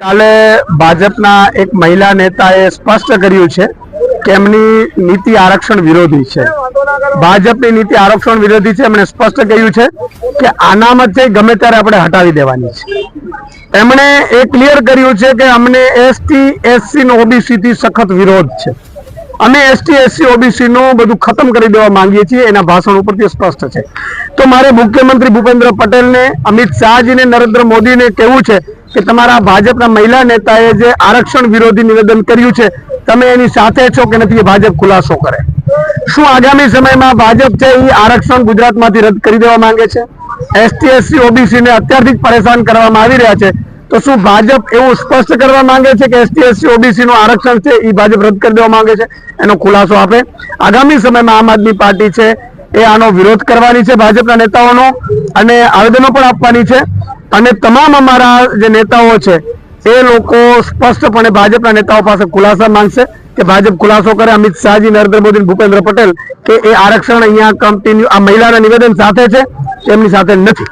કાલે ભાજપના એક મહિલા નેતાએ સ્પષ્ટ કર્યું છે કે એમની નીતિ આરક્ષણ વિરોધી છે. ભાજપની નીતિ આરક્ષણ વિરોધી છે એમણે સ્પષ્ટ કહ્યું છે કે અનામત છે ગમે ત્યારે આપણે હટાવી દેવાની છે. એમણે એ ક્લિયર કર્યું છે કે અમને એસટી એસસી નો ઓબીસી થી સખત વિરોધ છે. અમે એસટી એસસી ઓબીસીનું બધું ખતમ કરી દેવા માંગીએ છીએ. એના ભાષણ ઉપરથી સ્પષ્ટ છે. તો મારે મુખ્યમંત્રી ભૂપેન્દ્ર પટેલને, અમિત શાહજીને નરેન્દ્ર મોદીને કહેવું છે કે તમારા ભાજપના મહિલા નેતાએ જે આરક્ષણ વિરોધી નિવેદન કર્યું છે, તમે એની સાથે છો કે નથી એ ભાજપ ખુલાસો કરે? શું આગામી સમયમાં ભાજપ છે એ આરક્ષણ ગુજરાતમાંથી રદ કરી દેવા માંગે છે? એસટી એસસી ઓબીસીને અત્યારથી પરેશાન કરવામાં આવી રહ્યા છે. તો શું ભાજપ એવું સ્પષ્ટ કરવા માંગે છે કે એસટી એસસી ઓબીસી નું આરક્ષણ છે? એ ભાજપ રદ કરી દેવા માંગે છે. એનો ખુલાસો આપે. આગામી સમયમાં આમ આદમી પાર્ટી છે, એ આનો વિરોધ કરવાની છે ભાજપના નેતાઓનો અને આવેદનો પણ આપવાની છે. અને તમામ અમારા જે નેતાઓ છે, એ લોકો સ્પષ્ટપણે ભાજપના નેતાઓ પાસે ખુલાસા માંગશે કે ભાજપ ખુલાસો કરે. અમિત શાહજી, નરેન્દ્ર મોદી, ભૂપેન્દ્ર પટેલ, કે એ આરક્ષણ અહીંયા કન્ટિન્યુ આ મહિલાના નિવેદન સાથે છે એમની સાથે નથી.